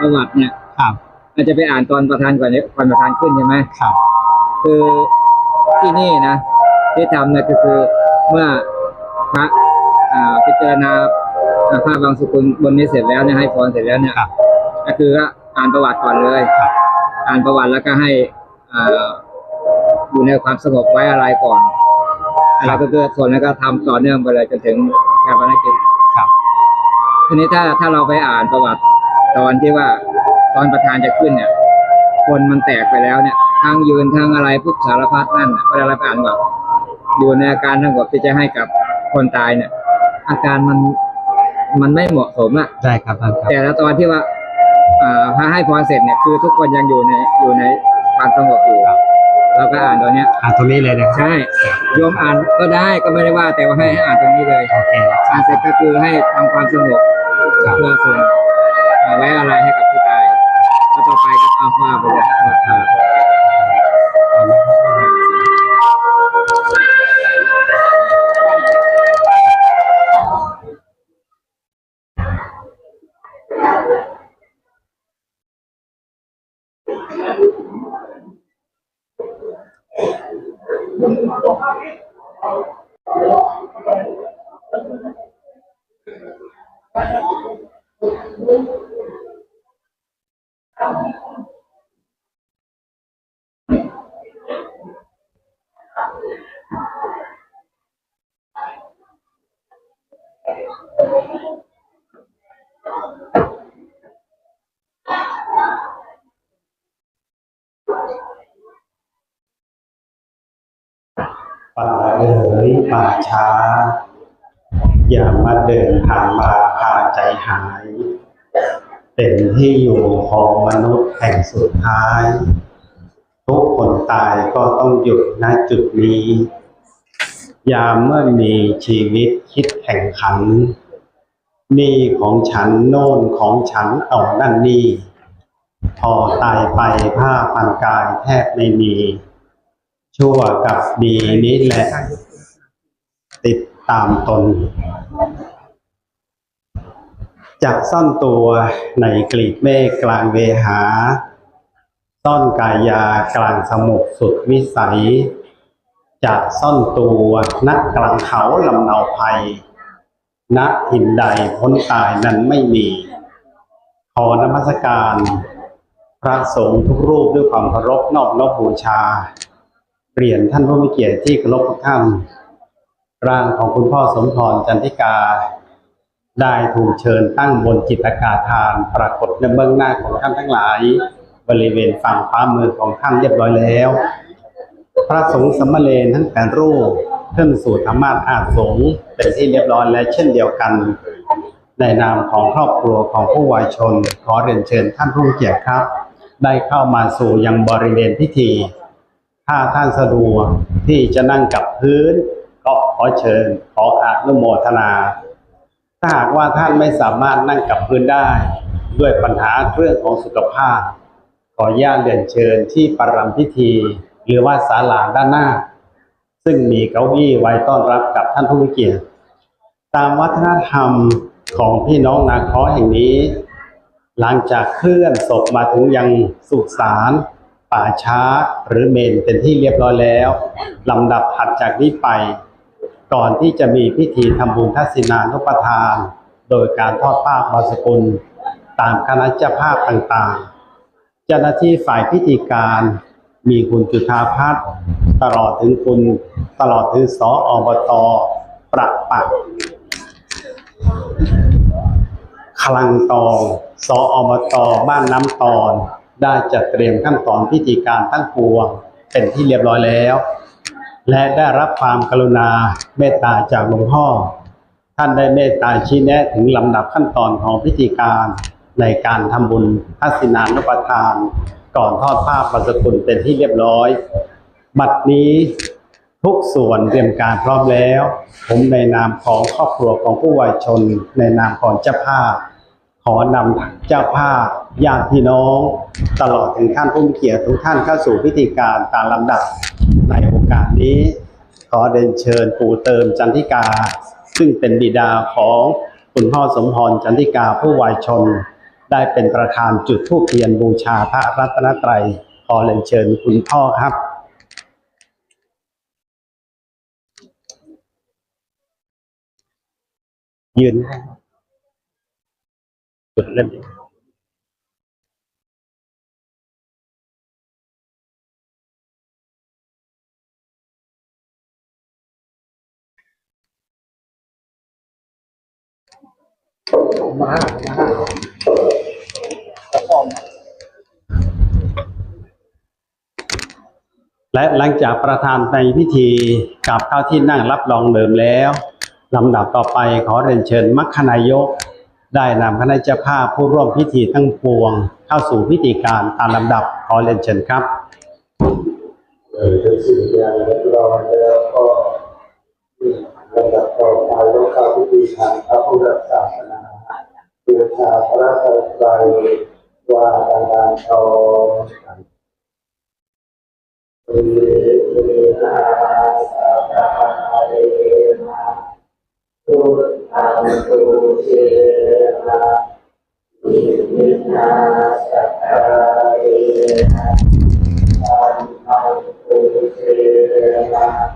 ประวัติเนี่ยครับอาจจะไปอ่านตอนประธานก่อนเนี่ยก่อนประธานขึ้นใช่ไหมครับ คือที่นี่นะที่ทำเนี่ยก็คือเมื่อพระอ่าพิจารณาอ่าพระบางสกุลบนนี้เสร็จแล้วเนี่ยให้พรเสร็จแล้วเนี่ยครับก็คือก็อ่านประวัติก่อนเลยครับอ่านประวัติแล้วก็ให้อ่าอยู่ในความสงบไว้อะไรก่อนอะไรก็คือส่วนแล้วก็ทำต่อเนื่องไปเลยจนถึงชาปนกิจครับทีนี้ถ้าถ้าเราไปอ่านประวัติ ตอนที่ว่าตอนประธานจะขึ้นเนี่ย คนมันแตกไปแล้วเนี่ยทั้งยืนทั้งอะไรพวกสารพัดนั่นน่ะเวลาเราไปอ่านแบบอยู่ในอาการทั้งหมดที่จะให้กับคนตายเนี่ย อาการมันมันไม่เหมาะสมอะได้ครับท่านครับแต่ละตอนที่ว่าอ่าพระให้พรเสร็จเนี่ยคือทุกคนยังอยู่ในอยู่ในความสงบอยู่เราก็อ่านตัวเนี้ยอ่านตรงนี้เลยนะครับใช่โยมอ่านก็ได้ก็ไม่ได้ว่าแต่ว่าให้ให้อ่านตรงนี้เลยโอเคอ่านเสร็จก็คือให้ทำความสงบครับเพื่อส่งเอา ไว้อะไรให้กับผู้ตายแล้วต่อไปก็เอาผ้าไปเลยถอดผ้าป่ ยป่าช้า อย่ามาเดินผ่านมาพาใจหาย เป็นที่อยู่ของมนุษย์แห่งสุดท้าย ทุกคนตายก็ต้องหยุดณจุดนี้ ยามเมื่อมีชีวิตคิดแข่งขันนี่ของฉันโน่นของฉันเอานั่นนี่พอตายไปผ้าพันกายแทบไม่มี ชั่วกับดีนี้แหละ ติดตามตนจากซ่อนตัวในกลีบเมฆกลางเวหา ซ่อนกายากลางสมุทรสุดวิสัยจากซ่อนตัวนักกลางเขาลำเนาภัยณถิ่นใดพ้นตายนั้นไม่มี ขอนมัสการ พระสงฆ์ทุกรูปด้วยความเคารพนอบนอบบูชา เปลี่ยนท่านผู้มีเกียรติที่เคารพทุกท่าน ร่างของคุณพ่อสมพรจันทิกา ได้ถูกเชิญตั้งบนจิตกาทาน ปรากฏในเบื้องหน้าของท่านทั้งหลาย บริเวณฝั่งขวามือของท่านเรียบร้อยแล้ว พระสงฆ์สมณเณรทั้งแปดรูปขึ้นสู่ธรรมาอาสงเป็นที่เรียบร้อยและเช่นเดียวกัน ในนามของครอบครัวของผู้วายชน ขอเรียนเชิญท่านผู้เกียรติครับ ได้เข้ามาสู่ยังบริเวณพิธี ถ้าท่านสะดวกที่จะนั่งกับพื้น ก็ขอเชิญขออนุโมทนา ถ้าหากว่าท่านไม่สามารถนั่งกับพื้นได้ ด้วยปัญหาเรื่องของสุขภาพ ขอญาตเรียนเชิญที่ปรำพิธี หรือว่าศาลาด้านหน้า ซึ่งมีเก้าอี้ไว้ต้อนรับกับท่านผู้มีเกียรติตามวัฒนธรรมของพี่น้องนาคอแห่งนี้ หลังจากเคลื่อนศพมาถึงยังสุสานป่าช้าหรือเมนเป็นที่เรียบร้อยแล้วลำดับถัดจากนี้ไป ก่อนที่จะมีพิธีทำบุญทักษิณานุปทาน โดยการทอดผ้าบาสกุล ตามคณะเจ้าภาพต่างๆ เจ้าหน้าที่ฝ่ายพิธีการมีคุณจุธาพัฒน์ตลอดถึงคุณตลอดถึงสออบตประปักคลังตองสออบตบ้านน้ำตอน ได้จัดเตรียมขั้นตอนพิธีการทั้งปวงเป็นที่เรียบร้อยแล้ว และได้รับความกรุณาเมตตาจากหลวงพ่อ ท่านได้เมตตาชี้แนะถึงลำดับขั้นตอนของพิธีการในการทำบุญทักษิณานุปทาน ก่อนทอดผ้าประสกุลเป็นที่เรียบร้อย บัดนี้ทุกส่วนเตรียมการพร้อมแล้ว ผมในนามของครอบครัวของผู้วายชน ในนามของเจ้าภาพขอนำเจ้าภาพ ญาติพี่น้องตลอดถึงท่านผู้มีเกียรติทุกท่านเข้าสู่พิธีการตามลำดับในโอกาสนี้ ขอเดินเชิญปู่เติมจันทิกา ซึ่งเป็นบิดาของคุณพ่อสมพรจันทิกาผู้วายชน ได้เป็นประธานจุดธูปเทียนบูชาพระรัตนตรัยขอเรียนเชิญคุณพ่อครับยืนจุดเล่ม และหลังจากประธานในพิธีกลับเข้าที่นั่งรับรองเดิมแล้วลำดับต่อไปขอเรียนเชิญมัคคณายก ได้นำคณะเจ้าภาพผู้ร่วมพิธีทั้งปวง เข้าสู่พิธีการตามลำดับขอเรียนเชิญครับเออเป็นสิ่อย่างรียบรอยแล้ วก็ลำดับต่อไปก็เข้าพิธีทางพระพุทธศาสนาเพื่อชาพระไตรว่าการงานทองเอเอนาสัพพะเอนะตุตังตุเชนะอิมินาสัพพะเอนะธัมมังปุเทนะ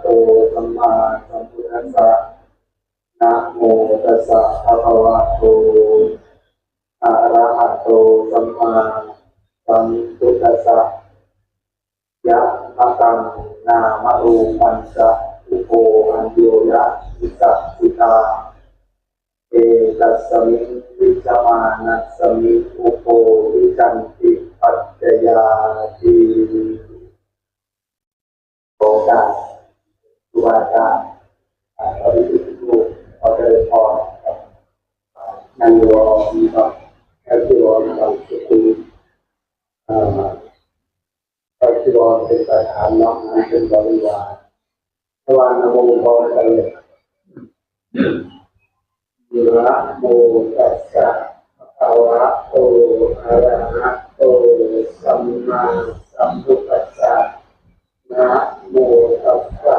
โตสัมมาสัมพุทธัสสะนะโมตัสสะภะคะวะโตอะระหะโตสัมมาสัมพุทธัสสะยะมะกังนามะรูปัญจอุโภอัญโยยะอิสัสสิตาเอตัสสมิงวิจมานัสสมิงอุโภวิจันติปัจจยาทีโครงการค รูอาจารย์อ่าเราได้ดูรูปเราจะได้พอครับนั่งรอมีครับแค่ที่รอนะครับคืออ่าก็ที่รอเป็นประธานเนาะนเป็นบริวารระหว่างนโมพอกันเลยนะโมตัสสะภะคะวะโตอะระโมตัสสะภะคะวะโตอะระหะโตสัมมาสัมพุทธัสสะนะโมตัสสะ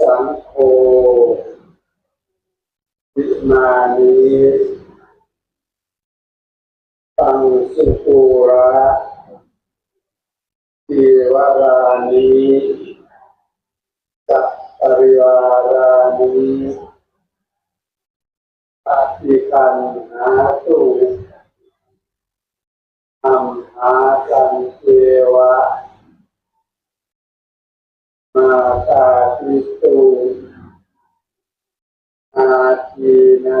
สังโฆวิมานิตังสุปูระเทวรานิสัพปริวารานิอภิคันหาตุอัมหาสันเทวะ มาตาปิตุอาทีนั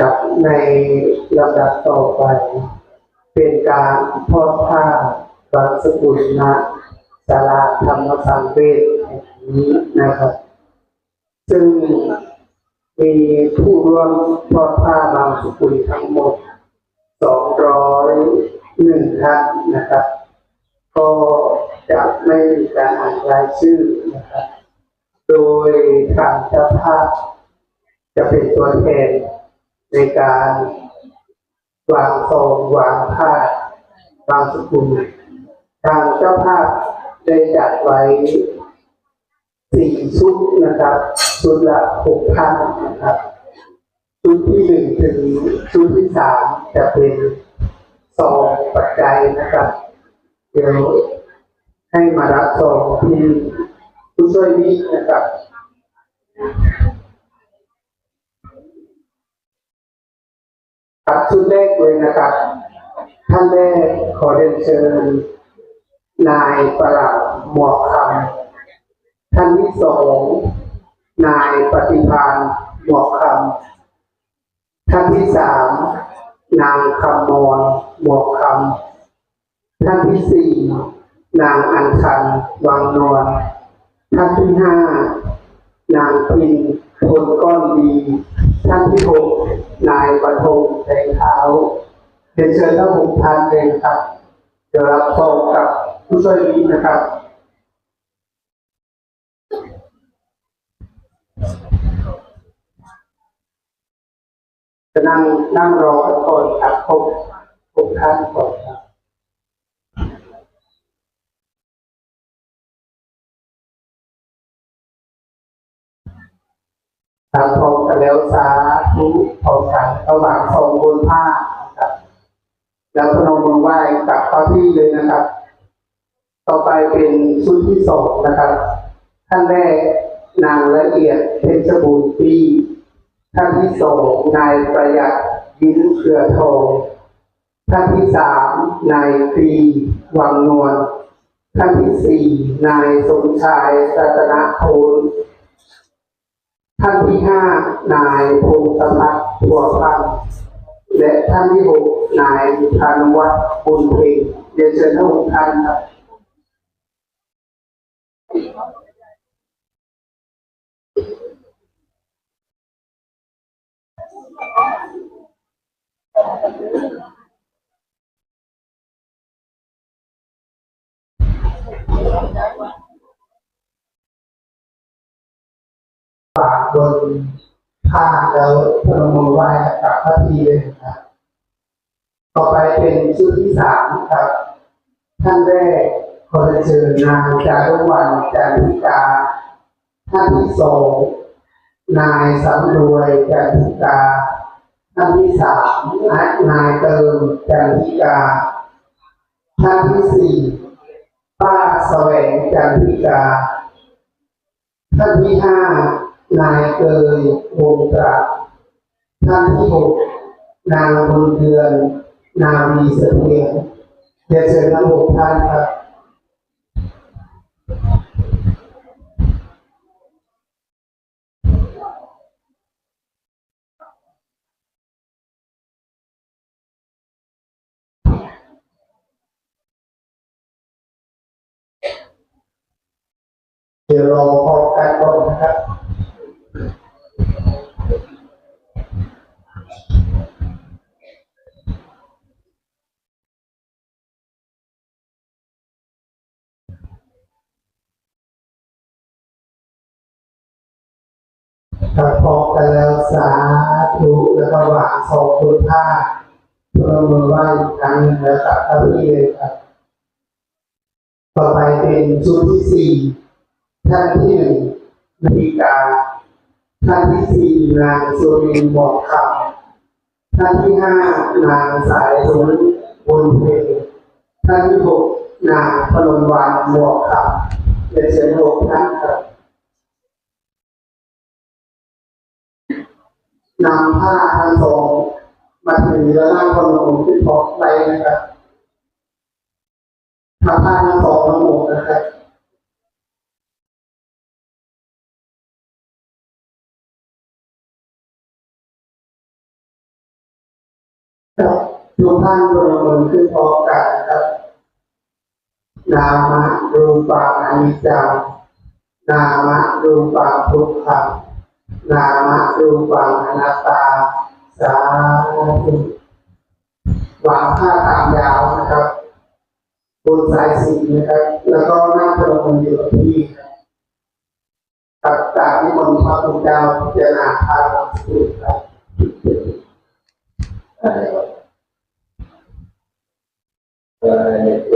กับในลำดับต่อไป เป็นการทอดผ้าบางสกุลนะสาราธรรมสังเวชแห่งนี้นะครับ ซึ่งมีผู้ร่วมทอดผ้าบางสกุลทั้งหมด 201ท่านนะครับ ก็จะไม่มีการอ่านรายชื่อนะครับ โดยทางเจ้าภาพจะเป็นตัวแทน ในการวางซองวางผ้าวางสกุลทางเจ้าภาพได้จัดไว้สี่ชุดนะครับชุดละหกพันนะครับชุดที่หนึ่งถึงชุดที่สามจะเป็นซองปัจจัยนะครับ เดี๋ยวให้มารับซองที่ผู้ช่วยวิทย์นะครับ ครับชุดแรกเลยนะครับ ท่านแรกขอเรียนเชิญ นายประหลัดหมวกคำท่านที่สองนายปฏิพานหมวกคำท่านที่สามนางคำมอนหมวกคำท่านที่สี่นางอัญชันวังนวลท่านที่ห้านางพินพลก้อนดี ท่านที่หกนายบรรทงแสงเท้าเรียนเชิญทั้งหกท่านเลยครับเดี๋ยวรับซองกับผู้ช่วยวิทย์นะครับจะนั่งนั่งรอก่อนครับครบครบท่านก่อนครับทำพร้อ มกันแล้วสาธุพร้อมกันระหว่างสองบนผ้านะครับ แล้วพนมมือไหว้กลับเข้าที่เลยนะครับ ต่อไปเป็นชุดที่สองนะครับท่านแรกนางละเอียดเพชรบูรณ์ปีท่านที่สองนายประหยัดยิ้มเครือทองท่านที่สามนายตรีวังนวลท่านที่สี่นายสมชายรัตนโทน ท่านที่ห้านายพงศพัฒน์ทัวพันธ์และท่านที่หกนายธนวัฒน์บุญเพ็งเรียนเชิญทั้งหกท่านครับ ฝากบนผ้าแล้วพนมมือไหว้กับพระทีเลยนะครับต่อไปเป็นชุดที่สามครับ ท่านแรกขอเชิญนางจารุวรรณจันทิกา ท่านที่สองนายสำรวยจันทิกา ท่านที่สามนายเติมจันทิกา ท่านที่สี่ป้าแสวงจันทิกา ท่านที่ห้า นายเกยวงตราท่านที่หกนางบุญเดือน นาวีเสถียรเรียนเชิญทั้งหกท่านครับเดี๋ยวรอพอกันก่อนนะครับ ถ้าพอกันแล้วสาธุแล้วก็หวานส่งคุณค่าเพื่อมือไหว้อีกครั้งหนึ่งแล้วกลับเข้าที่เลยครับ ต่อไปเป็นชุดที่สี่ท่านที่หนึ่งนาฬิกา ท่านที่สี่นางสุรินบอกคำท่านที่ห้านางสายรุ้งบนเพลงท่านที่หกนางพนมวันบอกคำเรียนเชิญหกท่านครับ นำผ้าทั้งสองมาถือแล้วนั่งพนมขึ้นพอมไปนะครับทำผ้าทั้งสองทั้งหมดนะครับครับทุกท่านพนมขึ้นพร้อมกันนะครับนามะรูปังอนิจจังนามะรูปังทุกขัง นามะรูปังอนัตตา สาธุวางผ้าตามยาวนะครับบนสายสีนะครับ แล้วก็นั่งพนมมืออยู่กับที่ครับตัดจากนิมนต์พระพุทธเจ้าพิจารณาทางของสุดครับนิจจ